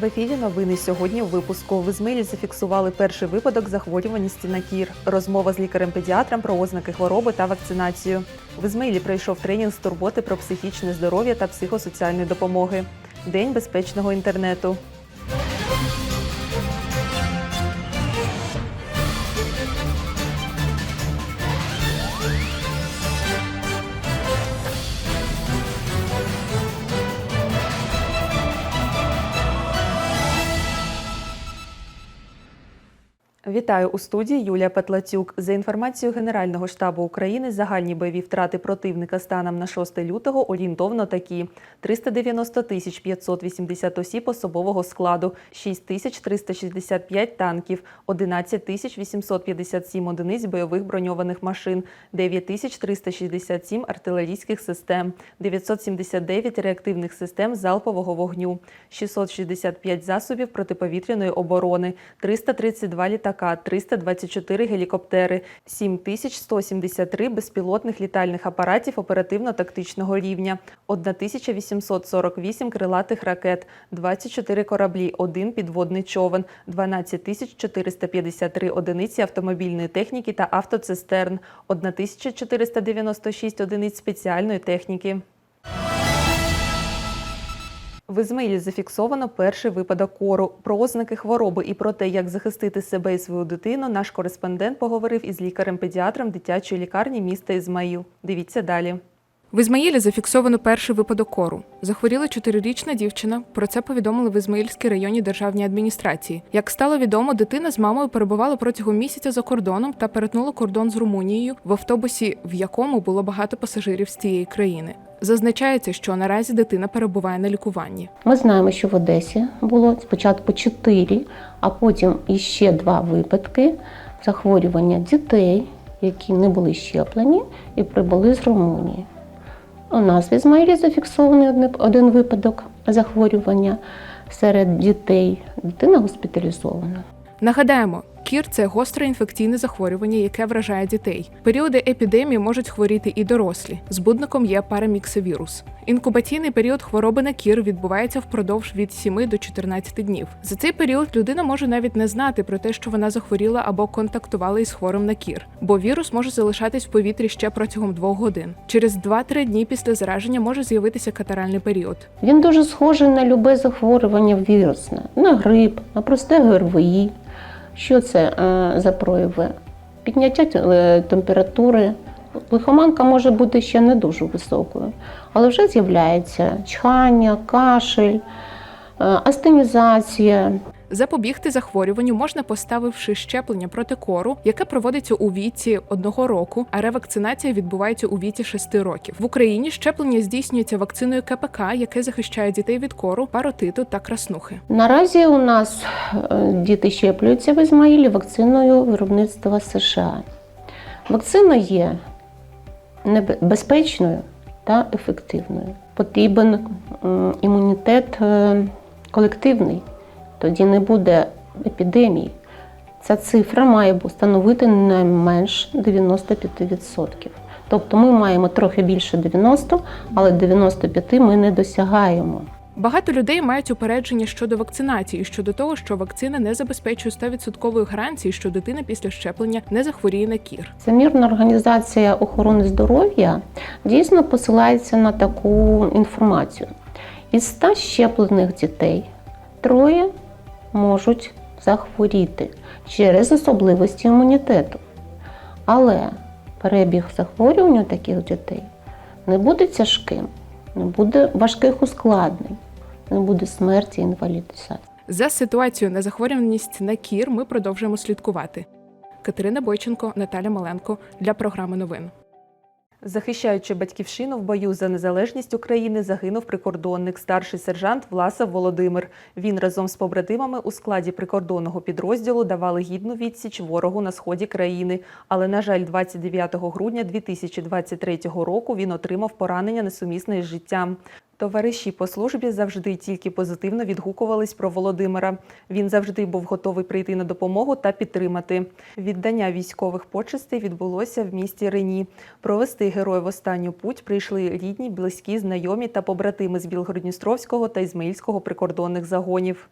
В ефірі новини сьогодні у випуску в Ізмилі зафіксували перший випадок захворюваності на кір. Розмова з лікарем-педіатром про ознаки хвороби та вакцинацію. В Ізмилі пройшов тренінг з турботи про психічне здоров'я та психосоціальної допомоги. День безпечного інтернету. Вітаю у студії Юлія Петлацюк. За інформацією Генерального штабу України, загальні бойові втрати противника станом на 6 лютого орієнтовно такі: 390 тисяч 580 осіб особового складу, 6 тисяч 365 танків, 11 тисяч 857 одиниць бойових броньованих машин, 9 тисяч 367 артилерійських систем, 979 реактивних систем залпового вогню, 665 засобів протиповітряної оборони, 332 літака, 324 гелікоптери, 7173 безпілотних літальних апаратів оперативно-тактичного рівня, 1848 крилатих ракет, 24 кораблі, 1 підводний човен, 12453 одиниці автомобільної техніки та автоцистерн, 1496 одиниць спеціальної техніки. В Ізмаїлі зафіксовано перший випадок кору. Про ознаки хвороби і про те, як захистити себе і свою дитину, наш кореспондент поговорив із лікарем-педіатром дитячої лікарні міста Ізмаїл. Дивіться далі. В Ізмаїлі зафіксовано перший випадок кору. Захворіла чотирирічна дівчина. Про це повідомили в Ізмаїльській районній державній адміністрації. Як стало відомо, дитина з мамою перебувала протягом місяця за кордоном та перетнула кордон з Румунією в автобусі, в якому було багато пасажирів з цієї країни. Зазначається, що наразі дитина перебуває на лікуванні. Ми знаємо, що в Одесі було спочатку 4, а потім іще два випадки захворювання дітей, які не були щеплені і прибули з Румунії. У нас в Ізмаїлі зафіксований один випадок захворювання серед дітей. Дитина госпіталізована. Нагадаємо, кір це гостре інфекційне захворювання, яке вражає дітей. Періоди епідемії можуть хворіти і дорослі. Збудником є параміксовірус. Інкубаційний період хвороби на кір відбувається впродовж від 7 до 14 днів. За цей період людина може навіть не знати про те, що вона захворіла або контактувала із хворим на кір, бо вірус може залишатись в повітрі ще протягом двох годин. Через 2-3 дні після зараження може з'явитися катаральний період. Він дуже схожий на любе захворювання вірусне, на грип, на просте ГРВІ. Що це е, за прояви? Підняття е, температури. Лихоманка може бути ще не дуже високою, але вже з'являється чхання, кашель, е, астенізація, Запобігти захворюванню можна поставивши щеплення проти кору, яке проводиться у віці одного року, а ревакцинація відбувається у віці 6 років. В Україні щеплення здійснюється вакциною КПК, яке захищає дітей від кору, паротиту та краснухи. Наразі у нас е, діти щеплюються в Ізмаїлі вакциною виробництва США. Вакцина є небезпечною та ефективною. Потрібен імунітет е, колективний, тоді не буде епідемії. Ця цифра має становити не менш 95%. Тобто ми маємо трохи більше 90, але 95 ми не досягаємо. Багато людей мають упередження щодо вакцинації, щодо того, що вакцина не забезпечує 100% гарантії, що дитина після щеплення не захворіє на кір. Всемірна організація охорони здоров'я дійсно посилається на таку інформацію. Із 100 щеплених дітей троє можуть захворіти через особливості імунітету. Але перебіг захворювання таких дітей не буде тяжким, не буде важких ускладнень, не буде смерті інвалідизації. За ситуацією на захворюваність на кір ми продовжуємо слідкувати. Катерина Бойченко, Наталя Маленко для програми новин. Захищаючи батьківщину в бою за незалежність України, загинув прикордонник, старший сержант Власов Володимир. Він разом з побратимами у складі прикордонного підрозділу давали гідну відсіч ворогу на сході країни. Але, на жаль, 29 грудня 2023 року він отримав поранення несумісне з життям. Товариші по службі завжди тільки позитивно відгукувались про Володимира. Він завжди був готовий прийти на допомогу та підтримати. Віддання військових почестей відбулося в місті Рені. Провести героя в останню путь прийшли рідні, близькі, знайомі та побратими з Білгородністровського та Ізмаїльського прикордонних загонів.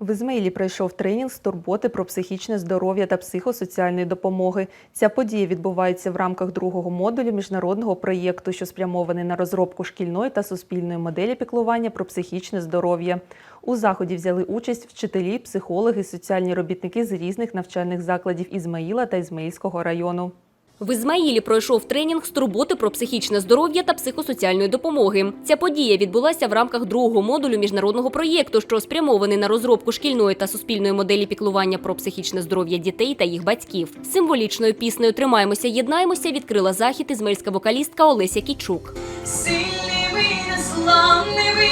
В Ізмаїлі пройшов тренінг з турботи про психічне здоров'я та психосоціальної допомоги. Ця подія відбувається в рамках другого модулю міжнародного проєкту, що спрямований на розробку шкільної та суспільної моделі піклування про психічне здоров'я. У заході взяли участь вчителі, психологи, соціальні робітники з різних навчальних закладів Ізмаїла та Ізмаїльського району. В Ізмаїлі пройшов тренінг з турботи про психічне здоров'я та психосоціальної допомоги. Ця подія відбулася в рамках другого модулю міжнародного проєкту, що спрямований на розробку шкільної та суспільної моделі піклування про психічне здоров'я дітей та їх батьків. Символічною піснею Тримаємося, єднаємося відкрила захід ізмаїльська вокалістка Олеся Кічук. Сильні ви, незламні ви,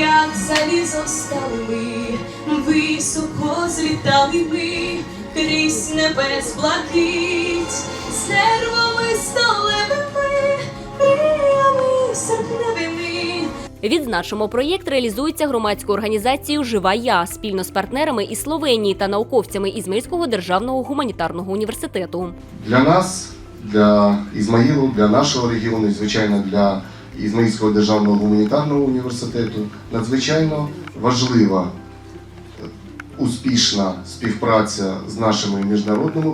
як залізо стали ви, високо злітали ми, крізь небес блакить, з нервами сталевими, мріями серпневими. Відзначимо, проєкт реалізується громадською організацією Жива я спільно з партнерами із Словенії та науковцями Ізмаїльського державного гуманітарного університету. Для нас, для Ізмаїлу, для нашого регіону, і, звичайно, для Ізмаїльського державного гуманітарного університету надзвичайно важлива успішна співпраця з нашими міжнародними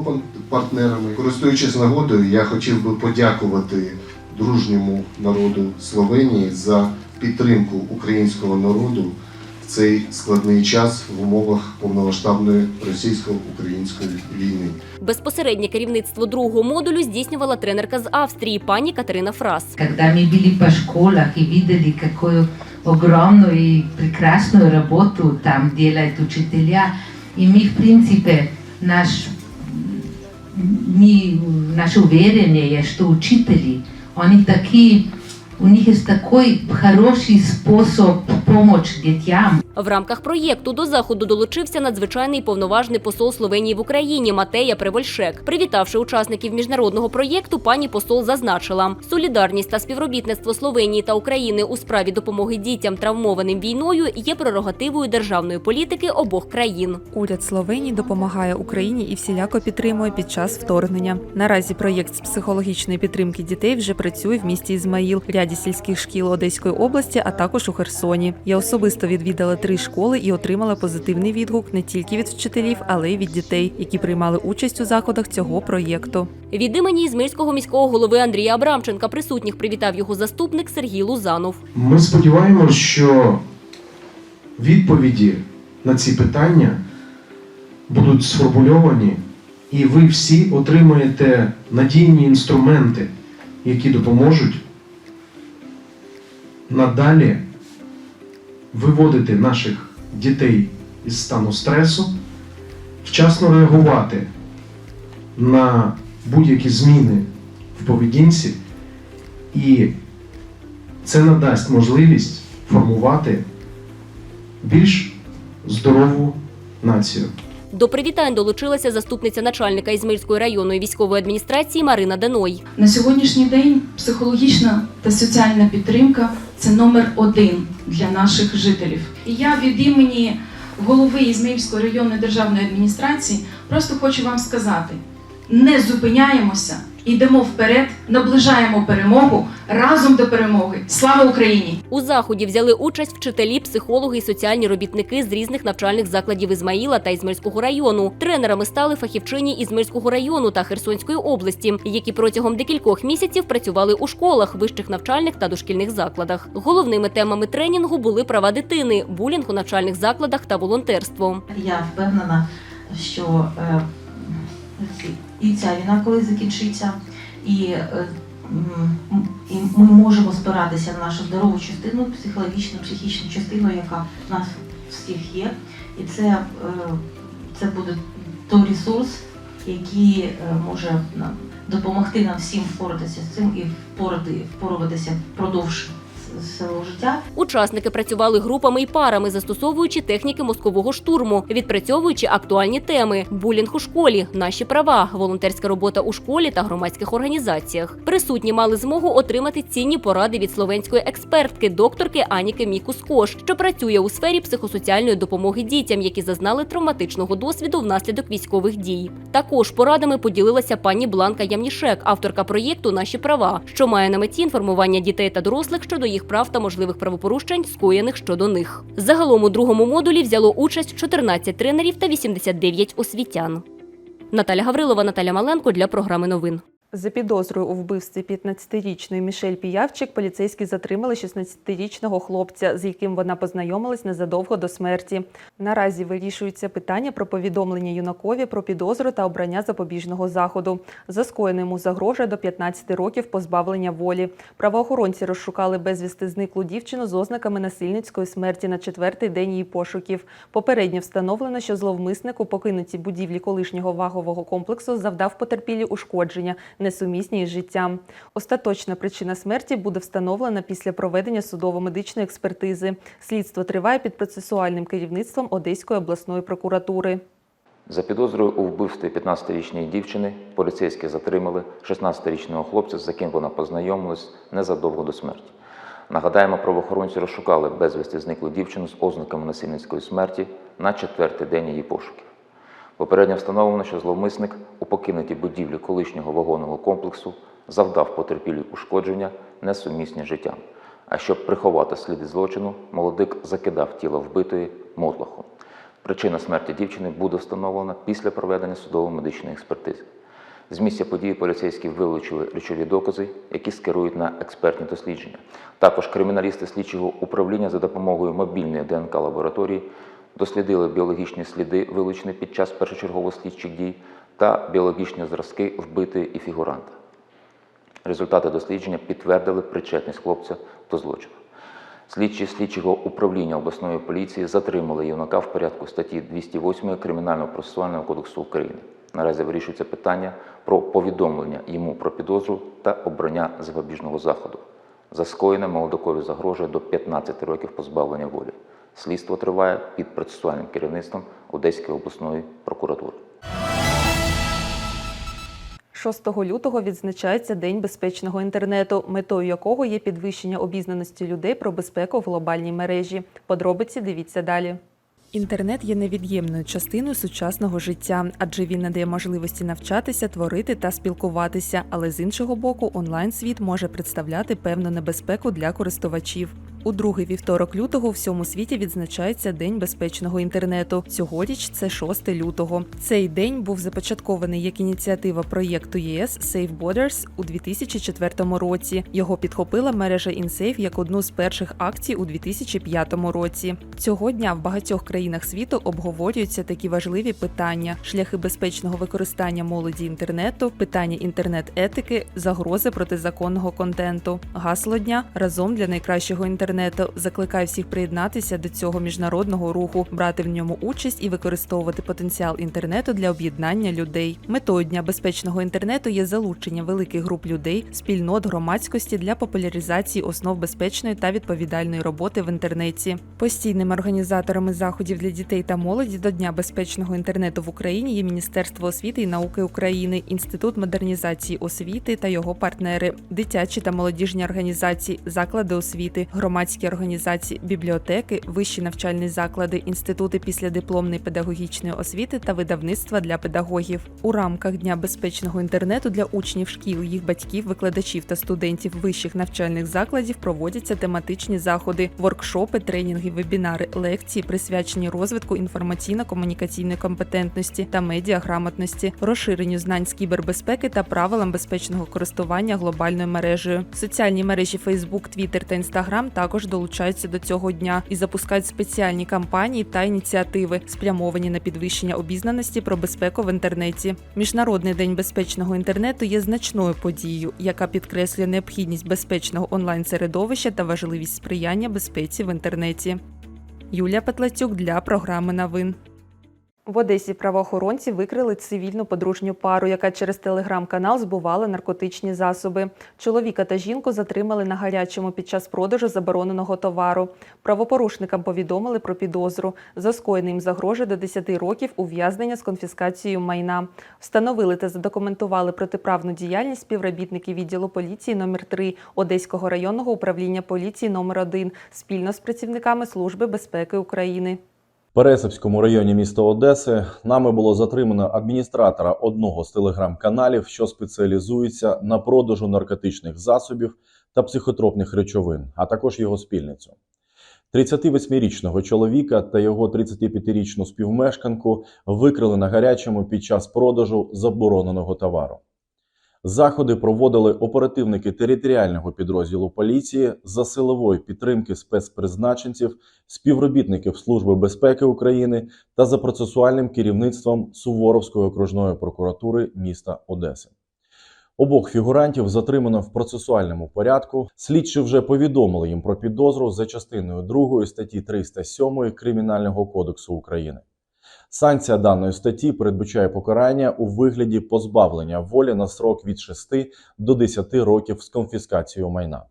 партнерами. Користуючись нагодою, я хотів би подякувати дружньому народу Словенії за підтримку українського народу в цей складний час в умовах повномасштабної російсько-української війни. Безпосереднє керівництво другого модулю здійснювала тренерка з Австрії пані Катерина Фрас. Когда мы были по школах и видели, какую огромную и прекрасную работу там делают учителя, и мы, в принципе, наш, мы, наше уверение, что учители, они такие, у них есть такой хороший способ помочь детям, В рамках проєкту до заходу долучився надзвичайний повноважний посол Словенії в Україні Матея Привольшек. Привітавши учасників міжнародного проєкту, пані посол зазначила, солідарність та співробітництво Словенії та України у справі допомоги дітям, травмованим війною, є прерогативою державної політики обох країн. Уряд Словенії допомагає Україні і всіляко підтримує під час вторгнення. Наразі проєкт з психологічної підтримки дітей вже працює в місті Ізмаїл, ряді сільських шкіл Одеської області, а також у Херсоні. Я особисто відвідала три школи і отримала позитивний відгук не тільки від вчителів, але й від дітей, які приймали участь у заходах цього проєкту. Від імені Ізмирського міського голови Андрія Абрамченка присутніх привітав його заступник Сергій Лузанов. Ми сподіваємось, що відповіді на ці питання будуть сформульовані, і ви всі отримаєте надійні інструменти, які допоможуть надалі виводити наших дітей із стану стресу, вчасно реагувати на будь-які зміни в поведінці і це надасть можливість формувати більш здорову націю. До привітань долучилася заступниця начальника Ізмирської районної військової адміністрації Марина Деной. На сьогоднішній день психологічна та соціальна підтримка це номер один для наших жителів. І я від імені голови Ізмаїльської районної державної адміністрації просто хочу вам сказати: не зупиняємося, йдемо вперед, наближаємо перемогу разом до перемоги. Слава Україні! У заході взяли участь вчителі, психологи і соціальні робітники з різних навчальних закладів Ізмаїла та Ізмирського району. Тренерами стали фахівчині Ізмирського району та Херсонської області, які протягом декількох місяців працювали у школах, вищих навчальних та дошкільних закладах. Головними темами тренінгу були права дитини, булінг у навчальних закладах та волонтерство. Я впевнена, що е, і ця війна коли закінчиться, і, е, і ми можемо спиратися на нашу здорову частину, психологічну, психічну частину, яка в нас всіх є. І це, е, це буде той ресурс, який е, може нам допомогти нам всім впоратися з цим і впорати, впоратися впродовж свого життя. Учасники працювали групами і парами, застосовуючи техніки мозкового штурму, відпрацьовуючи актуальні теми: булінг у школі, наші права, волонтерська робота у школі та громадських організаціях. Присутні мали змогу отримати цінні поради від словенської експертки, докторки Аніки Мікус-Кош, що працює у сфері психосоціальної допомоги дітям, які зазнали травматичного досвіду внаслідок військових дій. Також порадами поділилася пані Бланка Ямнішек, авторка проєкту Наші права, що має на меті інформування дітей та дорослих щодо їх прав та можливих правопорушень, скоєних щодо них. Загалом у другому модулі взяло участь 14 тренерів та 89 освітян. Наталя Гаврилова, Наталя Маленко для програми новин. За підозрою у вбивстві 15-річної Мішель Піявчик поліцейські затримали 16-річного хлопця, з яким вона познайомилась незадовго до смерті. Наразі вирішується питання про повідомлення юнакові про підозру та обрання запобіжного заходу. За йому загрожує до 15 років позбавлення волі. Правоохоронці розшукали безвісти зниклу дівчину з ознаками насильницької смерті на четвертий день її пошуків. Попередньо встановлено, що зловмисник у покинутій будівлі колишнього вагового комплексу завдав потерпілі ушкодження, несумісні із життям. Остаточна причина смерті буде встановлена після проведення судово-медичної експертизи. Слідство триває під процесуальним керівництвом Одеської обласної прокуратури. За підозрою у вбивстві 15-річної дівчини поліцейські затримали 16-річного хлопця, з яким вона познайомилась незадовго до смерті. Нагадаємо, правоохоронці розшукали безвісти зниклу дівчину з ознаками насильницької смерті на четвертий день її пошуків. Попередньо встановлено, що зловмисник у покинутій будівлі колишнього вагонного комплексу завдав потерпілій ушкодження, несумісні з життям. А щоб приховати сліди злочину, молодик закидав тіло вбитої мотлохом. Причина смерті дівчини буде встановлена після проведення судово-медичної експертизи. З місця події поліцейські вилучили речові докази, які скерують на експертні дослідження. Також криміналісти слідчого управління за допомогою мобільної ДНК лабораторії дослідили біологічні сліди, вилучені під час першочергових слідчих дій, та біологічні зразки вбитої і фігуранта. Результати дослідження підтвердили причетність хлопця до злочину. Слідчі слідчого управління обласної поліції затримали юнака в порядку статті 208 Кримінального процесуального кодексу України. Наразі вирішується питання про повідомлення йому про підозру та обрання запобіжного заходу. За скоєне молодокові загрожує до 15 років позбавлення волі. Слідство триває під процесуальним керівництвом Одеської обласної прокуратури. 6 лютого відзначається День безпечного інтернету, метою якого є підвищення обізнаності людей про безпеку в глобальній мережі. Подробиці дивіться далі. Інтернет є невід'ємною частиною сучасного життя, адже він надає можливості навчатися, творити та спілкуватися. Але з іншого боку, онлайн світ може представляти певну небезпеку для користувачів. У другий вівторок лютого всьому світі відзначається День безпечного інтернету. Цьогоріч це 6 лютого. Цей день був започаткований як ініціатива проєкту ЄС Safe Borders у 2004 році. Його підхопила мережа InSafe як одну з перших акцій у 2005 році. Цього дня в багатьох країнах світу обговорюються такі важливі питання: шляхи безпечного використання молоді інтернету, питання інтернет-етики, загрози протизаконного контенту. Гасло дня разом для найкращого інтернету. Закликаю всіх приєднатися до цього міжнародного руху, брати в ньому участь і використовувати потенціал інтернету для об'єднання людей. Метою дня безпечного інтернету є залучення великих груп людей, спільнот громадськості для популяризації основ безпечної та відповідальної роботи в інтернеті. Постійними організаторами заходів для дітей та молоді до Дня безпечного інтернету в Україні є Міністерство освіти і науки України, Інститут модернізації освіти та його партнери, дитячі та молодіжні організації, заклади освіти, громадські організації, бібліотеки, вищі навчальні заклади, інститути післядипломної педагогічної освіти та видавництва для педагогів. У рамках Дня безпечного інтернету для учнів шкіл, їх батьків, викладачів та студентів вищих навчальних закладів проводяться тематичні заходи, воркшопи, тренінги, вебінари, лекції, присвячені розвитку інформаційно-комунікаційної компетентності та медіаграмотності, розширенню знань з кібербезпеки та правилам безпечного користування глобальною мережею. Соціальні мережі Facebook, Twitter та Instagram також долучаються до цього дня і запускають спеціальні кампанії та ініціативи, спрямовані на підвищення обізнаності про безпеку в інтернеті. Міжнародний день безпечного інтернету є значною подією, яка підкреслює необхідність безпечного онлайн-середовища та важливість сприяння безпеці в інтернеті. Юлія Петлацюк для програми новин. В Одесі правоохоронці викрили цивільну подружню пару, яка через телеграм-канал збувала наркотичні засоби. Чоловіка та жінку затримали на гарячому під час продажу забороненого товару. Правопорушникам повідомили про підозру. За скоєним загрожує до 10 років ув'язнення з конфіскацією майна. Встановили та задокументували протиправну діяльність співробітники відділу поліції номер 3 Одеського районного управління поліції номер 1 спільно з працівниками Служби безпеки України. Пересипському районі міста Одеси нами було затримано адміністратора одного з телеграм-каналів, що спеціалізується на продажу наркотичних засобів та психотропних речовин, а також його спільницю. 38-річного чоловіка та його 35-річну співмешканку викрили на гарячому під час продажу забороненого товару. Заходи проводили оперативники територіального підрозділу поліції за силової підтримки спецпризначенців, співробітників Служби безпеки України та за процесуальним керівництвом Суворовської окружної прокуратури міста Одеси. Обох фігурантів затримано в процесуальному порядку. Слідчі вже повідомили їм про підозру за частиною 2 статті 307 Кримінального кодексу України. Санкція даної статті передбачає покарання у вигляді позбавлення волі на срок від 6 до 10 років з конфіскацією майна.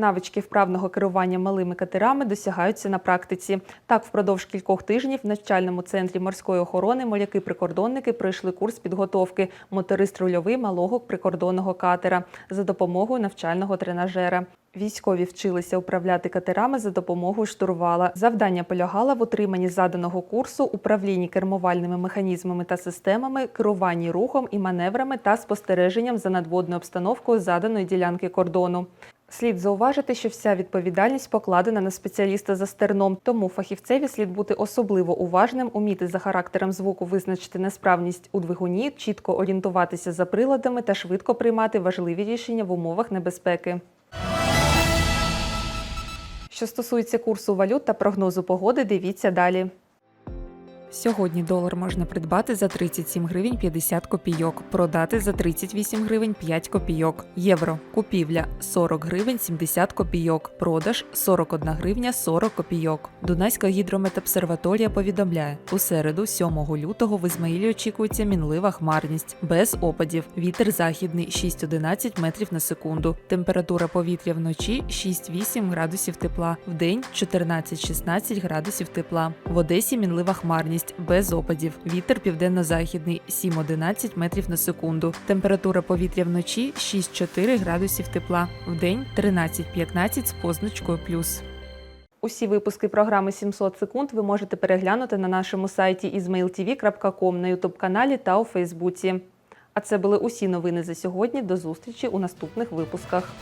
Навички вправного керування малими катерами досягаються на практиці. Так, впродовж кількох тижнів в навчальному центрі морської охорони моряки-прикордонники пройшли курс підготовки моторист рульовий малого прикордонного катера за допомогою навчального тренажера. Військові вчилися управляти катерами за допомогою штурвала. Завдання полягало в утриманні заданого курсу, управлінні кермувальними механізмами та системами, керуванні рухом і маневрами та спостереженням за надводною обстановкою заданої ділянки кордону. Слід зауважити, що вся відповідальність покладена на спеціаліста за стерном, тому фахівцеві слід бути особливо уважним, уміти за характером звуку визначити несправність у двигуні, чітко орієнтуватися за приладами та швидко приймати важливі рішення в умовах небезпеки. Що стосується курсу валют та прогнозу погоди, дивіться далі. Сьогодні долар можна придбати за 37 гривень 50 копійок, продати за 38 гривень 5 копійок. Євро. Купівля 40 гривень 70 копійок, продаж 41 гривня 40 копійок. Дунайська гідрометобсерваторія повідомляє, у середу, 7 лютого, в Ізмаїлі очікується мінлива хмарність, без опадів. Вітер західний 6-11 метрів на секунду. Температура повітря вночі 6-8 градусів тепла, вдень 14-16 градусів тепла. В Одесі мінлива хмарність без опадів. Вітер південно-західний 7-11 метрів на секунду. Температура повітря вночі 6-4 градусів тепла, вдень 13-15 з позначкою плюс. Усі випуски програми 700 секунд ви можете переглянути на нашому сайті izmailtv.com, на ютуб-каналі та у Фейсбуці. А це були усі новини за сьогодні. До зустрічі у наступних випусках.